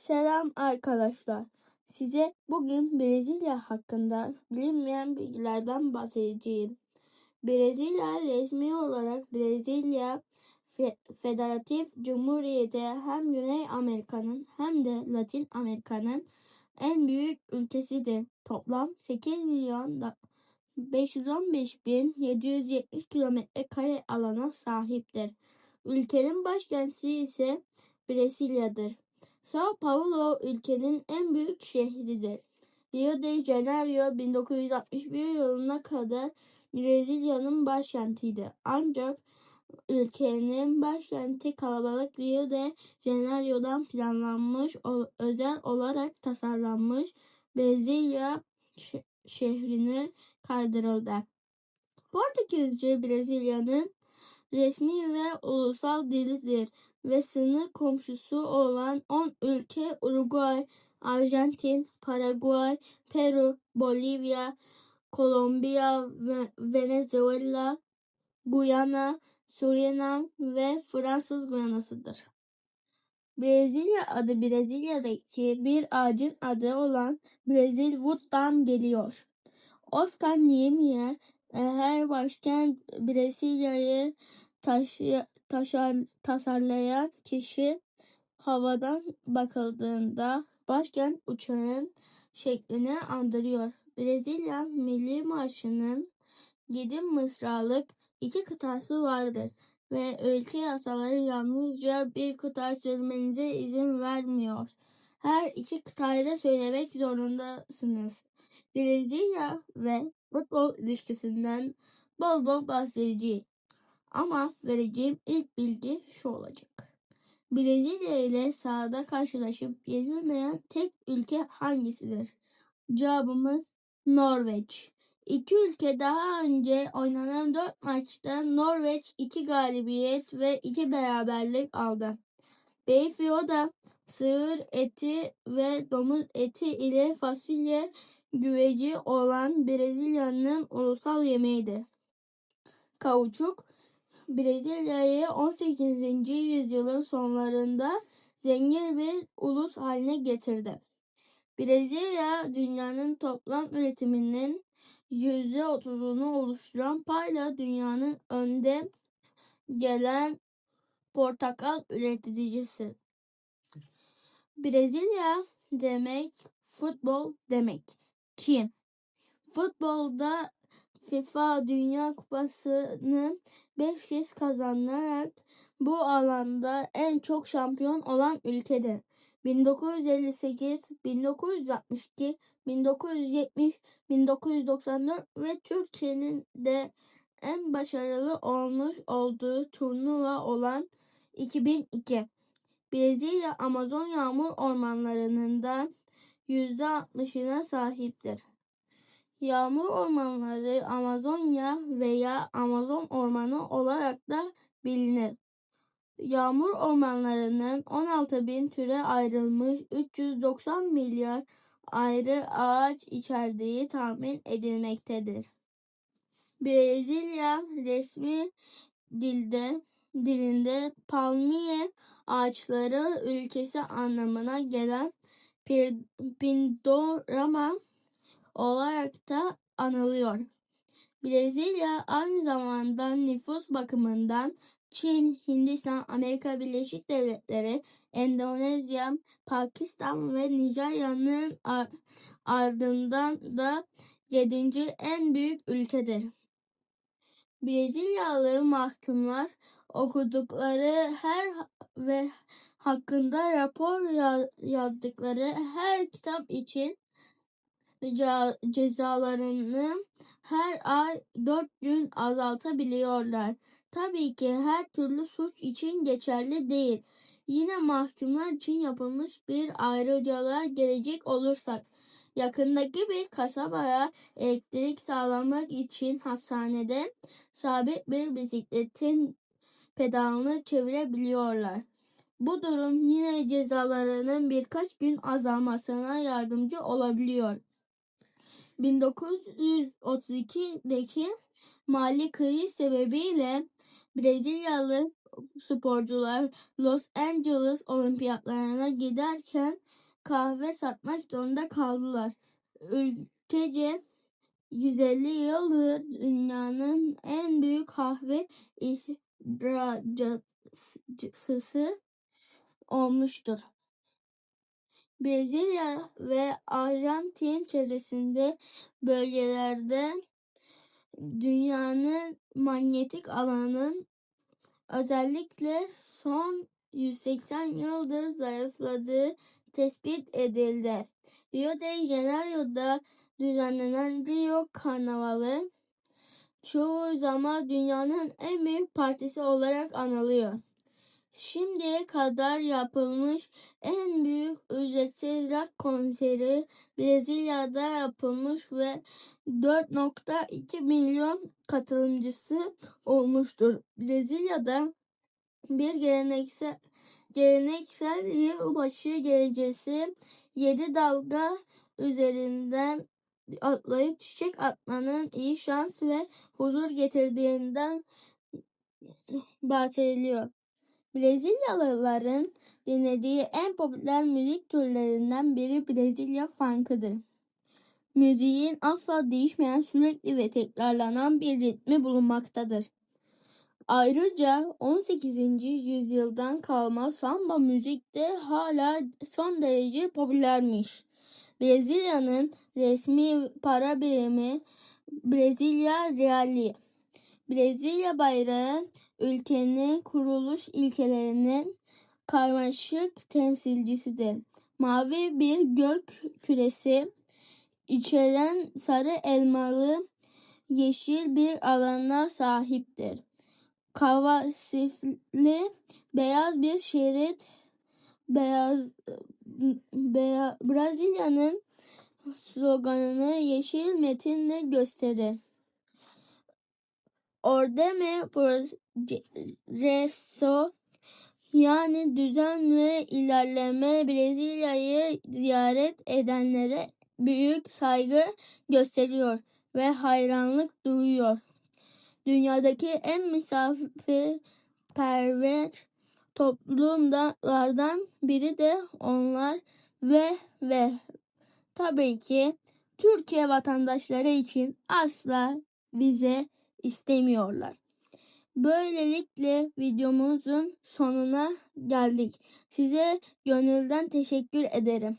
Selam arkadaşlar. Size bugün Brezilya hakkında bilinmeyen bilgilerden bahsedeceğim. Brezilya resmi olarak Brezilya Fe- Federatif Cumhuriyeti hem Güney Amerika'nın hem de Latin Amerika'nın en büyük ülkesidir. Toplam 8 milyon da- 515 bin 770 kilometre kare alana sahiptir. Ülkenin başkenti ise Brezilya'dır. Sao Paulo ülkenin en büyük şehridir. Rio de Janeiro 1961 yılına kadar Brezilya'nın başkentiydi. Ancak ülkenin başkenti kalabalık Rio de Janeiro'dan planlanmış, özel olarak tasarlanmış Brezilya şe- şehrine kaydırıldı. Portekizce Brezilya'nın resmi ve ulusal dilidir ve sınır komşusu olan 10 ülke Uruguay, Arjantin, Paraguay, Peru, Bolivya, Kolombiya, ve Venezuela, Guyana, Surinam ve Fransız Guyana'sıdır. Brezilya adı Brezilya'daki bir ağacın adı olan Brazil Wood'dan geliyor. Oscar Niemeyer her başkent Brezilya'yı taşı, taşar, tasarlayan kişi havadan bakıldığında başkent uçağın şeklini andırıyor. Brezilya Milli Marşı'nın 7 mısralık iki kıtası vardır ve ülke yasaları yalnızca bir kıta söylemenize izin vermiyor. Her iki kıtayı da söylemek zorundasınız. Brezilya ve futbol ilişkisinden bol bol bahsedeceğim. Ama vereceğim ilk bilgi şu olacak. Brezilya ile sahada karşılaşıp yenilmeyen tek ülke hangisidir? Cevabımız Norveç. İki ülke daha önce oynanan dört maçta Norveç iki galibiyet ve iki beraberlik aldı. Beyfio'da sığır eti ve domuz eti ile fasulye güveci olan Brezilya'nın ulusal yemeğidir. Kauçuk, Brezilya'yı 18. yüzyılın sonlarında zengin bir ulus haline getirdi. Brezilya dünyanın toplam üretiminin %30'unu oluşturan payla dünyanın önde gelen portakal üreticisi. Brezilya demek futbol demek. Kim? Futbolda FIFA Dünya Kupası'nı 5 kez kazanarak bu alanda en çok şampiyon olan ülkedir. 1958, 1962, 1970, 1994 ve Türkiye'nin de en başarılı olmuş olduğu turnuva olan 2002. Brezilya Amazon yağmur ormanlarının da %60'ına sahiptir. Yağmur ormanları Amazonya veya Amazon ormanı olarak da bilinir. Yağmur ormanlarının 16 bin türe ayrılmış 390 milyar ayrı ağaç içerdiği tahmin edilmektedir. Brezilya resmi dilde dilinde palmiye ağaçları ülkesi anlamına gelen Pindorama olarak da anılıyor. Brezilya aynı zamanda nüfus bakımından Çin, Hindistan, Amerika Birleşik Devletleri, Endonezya, Pakistan ve Nijerya'nın ar- ardından da 7. en büyük ülkedir. Brezilyalı mahkumlar okudukları her ve hakkında rapor ya- yazdıkları her kitap için cezalarını her ay 4 gün azaltabiliyorlar. Tabii ki her türlü suç için geçerli değil. Yine mahkumlar için yapılmış bir ayrıcalığa gelecek olursak, yakındaki bir kasabaya elektrik sağlamak için hapishanede sabit bir bisikletin pedalını çevirebiliyorlar. Bu durum yine cezalarının birkaç gün azalmasına yardımcı olabiliyor. 1932'deki mali kriz sebebiyle Brezilyalı sporcular Los Angeles olimpiyatlarına giderken kahve satmak zorunda kaldılar. Ülkece 150 yıldır dünyanın en büyük kahve ihracatçısı olmuştur. Brezilya ve Arjantin çevresinde bölgelerde dünyanın manyetik alanının özellikle son 180 yıldır zayıfladığı tespit edildi. Rio de Janeiro'da düzenlenen Rio Karnavalı çoğu zaman dünyanın en büyük partisi olarak anılıyor. Şimdiye kadar yapılmış en büyük ücretsiz rock konseri Brezilya'da yapılmış ve 4.2 milyon katılımcısı olmuştur. Brezilya'da bir geleneksel geleneksel yılbaşı gecesi 7 dalga üzerinden atlayıp çiçek atmanın iyi şans ve huzur getirdiğinden bahsediliyor. Brezilyalıların dinlediği en popüler müzik türlerinden biri Brezilya funk'ıdır. Müziğin asla değişmeyen sürekli ve tekrarlanan bir ritmi bulunmaktadır. Ayrıca 18. yüzyıldan kalma samba müzik de hala son derece popülermiş. Brezilya'nın resmi para birimi Brezilya Reali. Brezilya bayrağı ülkenin kuruluş ilkelerinin karmaşık temsilcisidir. Mavi bir gök küresi içeren sarı elmalı yeşil bir alana sahiptir. Kavasifli beyaz bir şerit beyaz, beyaz Brezilya'nın sloganını yeşil metinle gösterir. Ordeme Progresso yani düzen ve ilerleme Brezilya'yı ziyaret edenlere büyük saygı gösteriyor ve hayranlık duyuyor. Dünyadaki en misafirperver toplumlardan biri de onlar ve ve. Tabii ki Türkiye vatandaşları için asla vize istemiyorlar. Böylelikle videomuzun sonuna geldik. Size gönülden teşekkür ederim.